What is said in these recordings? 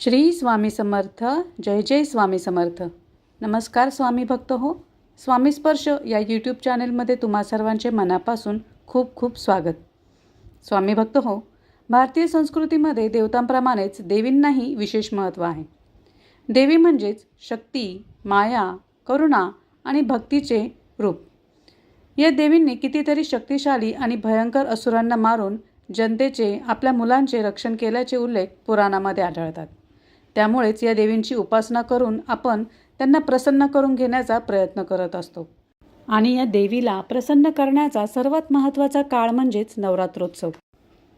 श्री स्वामी समर्थ जय जय स्वामी समर्थ. नमस्कार स्वामी भक्त हो. स्वामी स्पर्श या यूट्यूब चॅनेलमध्ये तुम्हा सर्वांचे मनापासून खूप खूप स्वागत. स्वामी भक्त हो भारतीय संस्कृतीमध्ये देवतांप्रमाणेच देवींनाही विशेष महत्त्व आहे. देवी म्हणजेच शक्ती माया करुणा आणि भक्तीचे रूप. या देवींनी कितीतरी शक्तिशाली आणि भयंकर असुरांना मारून जनतेचे आपल्या मुलांचे रक्षण केल्याचे उल्लेख पुराणामध्ये आढळतात. त्यामुळेच या देवींची उपासना करून आपण त्यांना प्रसन्न करून घेण्याचा प्रयत्न करत असतो. आणि या देवीला प्रसन्न करण्याचा सर्वात महत्त्वाचा काळ म्हणजेच नवरात्रोत्सव.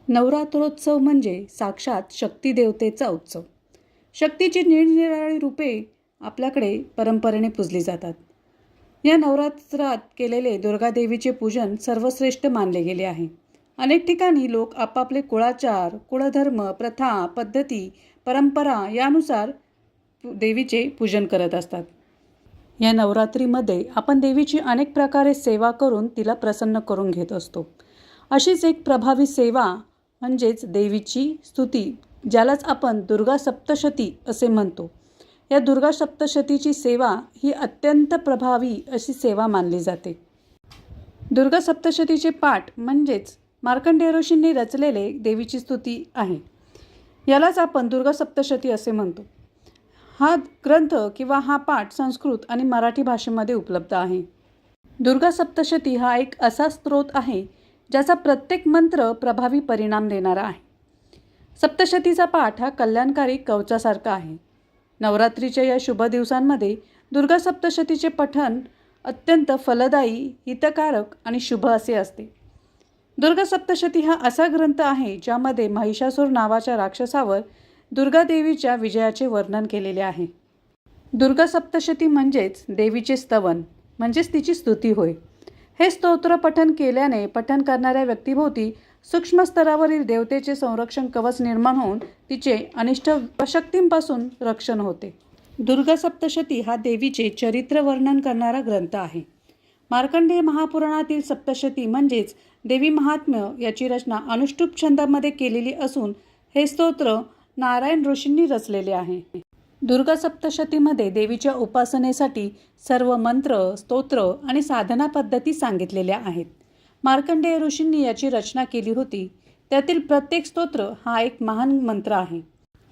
नवरात्रोत्सव म्हणजे साक्षात शक्ती देवतेचा उत्सव. शक्तीची निरनिराळी रूपे आपल्याकडे परंपरेने पूजली जातात. या नवरात्रात केलेले दुर्गादेवीचे पूजन सर्वश्रेष्ठ मानले गेले आहे. अनेक ठिकाणी लोक आपापले कुळाचार कुळधर्म प्रथा पद्धती परंपरा यानुसार देवीचे पूजन करत असतात. या नवरात्रीमध्ये आपण देवीची अनेक प्रकारे सेवा करून तिला प्रसन्न करून घेत असतो. अशीच एक प्रभावी सेवा म्हणजेच देवीची स्तुती ज्यालाच आपण दुर्गा सप्तशती असे म्हणतो. या दुर्गा सप्तशतीची सेवा ही अत्यंत प्रभावी अशी सेवा मानली जाते. दुर्गा सप्तशतीचे पाठ म्हणजेच मार्कंडेय ऋषींनी रचलेले देवीची स्तुती आहे. यालाच आपण दुर्गा सप्तशती असे म्हणतो. हा ग्रंथ किंवा हा पाठ संस्कृत आणि मराठी भाषेमध्ये उपलब्ध आहे. दुर्गा सप्तशती हा एक असा स्रोत आहे ज्याचा प्रत्येक मंत्र प्रभावी परिणाम देणारा आहे. सप्तशतीचा पाठ हा कल्याणकारी कवचासारखा आहे. नवरात्रीच्या या शुभ दिवसांमध्ये दुर्गा सप्तशतीचे पठण अत्यंत फलदायी हितकारक आणि शुभ असे असते. दुर्गा सप्तशती हा असा ग्रंथ आहे ज्यामध्ये महिषासूर नावाच्या राक्षसावर दुर्गादेवीच्या विजयाचे वर्णन केलेले आहे. दुर्गा सप्तशती म्हणजेच देवीचे स्तवन म्हणजेच तिची स्तुती होय. हे स्तोत्र पठन केल्याने पठन करणाऱ्या व्यक्तीभोवती सूक्ष्म स्तरावरील देवतेचे संरक्षण कवच निर्माण होऊन तिचे अनिष्ट शक्तींपासून रक्षण होते. दुर्गा सप्तशती हा देवीचे चरित्र वर्णन करणारा ग्रंथ आहे. मार्कंडेय महापुराणातील सप्तशती म्हणजेच देवी महात्म्य याची रचना अनुष्टुप छंदामध्ये केलेली असून हे स्तोत्र नारायण ऋषींनी रचलेले आहे. दुर्गा सप्तशतीमध्ये देवीच्या उपासनेसाठी सर्व मंत्र स्तोत्र आणि साधना पद्धती सांगितलेल्या आहेत. मार्कंडेय ऋषींनी याची रचना केली होती. त्यातील प्रत्येक स्तोत्र हा एक महान मंत्र आहे.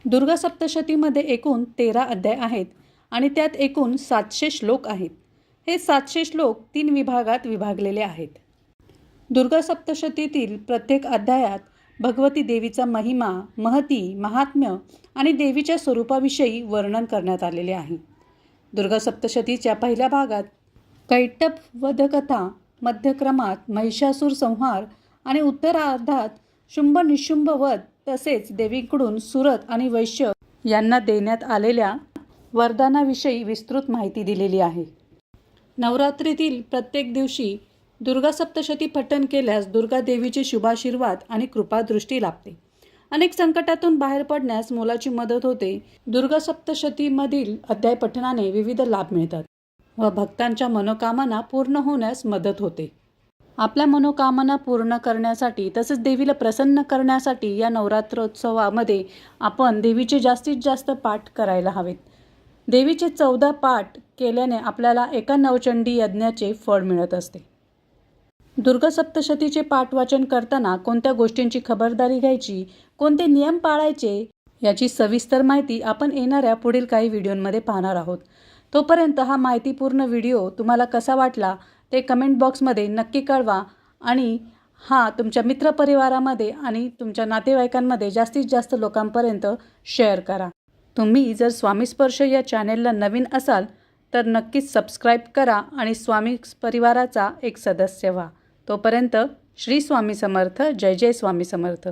दुर्गा सप्तशतीमध्ये एकूण तेरा अध्याय आहेत आणि त्यात एकूण सातशे श्लोक आहेत. हे सातशे श्लोक तीन विभागात विभागलेले आहेत. दुर्गा सप्तशतीतील प्रत्येक अध्यायात भगवती देवीचा महिमा महती महात्म्य आणि देवीच्या स्वरूपाविषयी वर्णन करण्यात आलेले आहे. दुर्गा सप्तशतीच्या पहिल्या भागात कैटप वधकथा मध्यक्रमात महिषासूर संहार आणि उत्तरार्धात शुंभ निशुंभ वध तसेच देवीकडून सुरत आणि वैश्य यांना देण्यात आलेल्या वरदानाविषयी विस्तृत माहिती दिलेली आहे. नवरात्रीतील प्रत्येक दिवशी दुर्गा सप्तशती पठण केल्यास दुर्गा देवीचे शुभाशीर्वाद आणि कृपादृष्टी लाभते. अनेक संकटातून बाहेर पडण्यास मोलाची मदत होते. दुर्गा सप्तशतीमधील अध्याय पठणाने विविध लाभ मिळतात व भक्तांच्या मनोकामना पूर्ण होण्यास मदत होते. आपल्या मनोकामना पूर्ण करण्यासाठी तसेच देवीला प्रसन्न करण्यासाठी या नवरात्रोत्सवामध्ये आपण देवीचे जास्तीत जास्त पाठ करायला हवेत. देवीचे चौदा पाठ केल्याने आपल्याला एका नवचंडी यज्ञाचे फळ मिळत असते. दुर्गा सप्तशतीचे पाठ वाचन करताना कोणत्या गोष्टींची खबरदारी घ्यायची कोणते नियम पाळायचे याची सविस्तर माहिती आपण येणाऱ्या पुढील काही व्हिडिओंमध्ये पाहणार आहोत. तोपर्यंत हा माहितीपूर्ण व्हिडिओ तुम्हाला कसा वाटला ते कमेंट बॉक्समध्ये नक्की कळवा आणि हा तुमच्या मित्रपरिवारामध्ये आणि तुमच्या नातेवाईकांमध्ये जास्तीत जास्त लोकांपर्यंत शेअर करा. तुम्ही जर स्वामी स्पर्श या चॅनेलला नवीन असाल तर नक्कीच सबस्क्राईब करा आणि स्वामी परिवाराचा एक सदस्य व्हा. तोपर्यंत श्री स्वामी समर्थ जय जय स्वामी समर्थ.